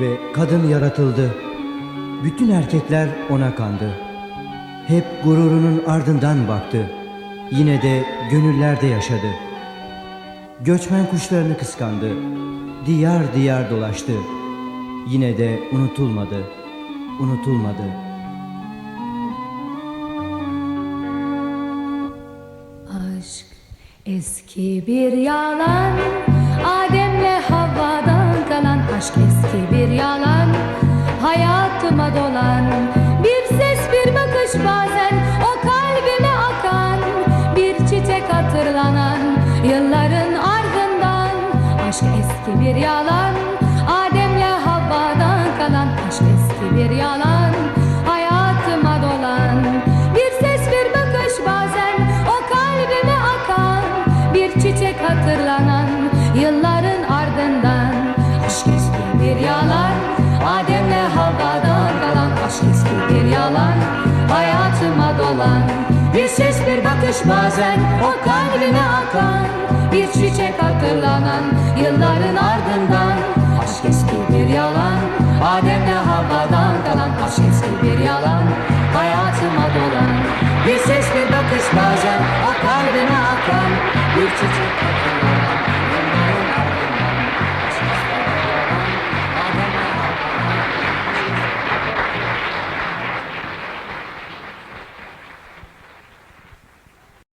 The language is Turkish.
Ve kadın yaratıldı. Bütün erkekler ona kandı. Hep gururunun ardından baktı. Yine de gönüllerde yaşadı. Göçmen kuşlarını kıskandı. Diyar diyar dolaştı. Yine de unutulmadı. Unutulmadı. Aşk eski bir yalan Adem'le Hayatıma dolan. Bir ses bir bakış bazen O kalbime akan. Bir çiçek hatırlanan Yılların ardından Aşk eski bir yalan ateş bazen o kalbine akan Bir çiçek hatırlanan yılların ardından. Aşk eski bir yalan Ademle havadan kalan Aşk eski bir yalan. Hayatıma dolan Bir ses bir bakış bazen o kalbine akan Bir çiçek hatırlanan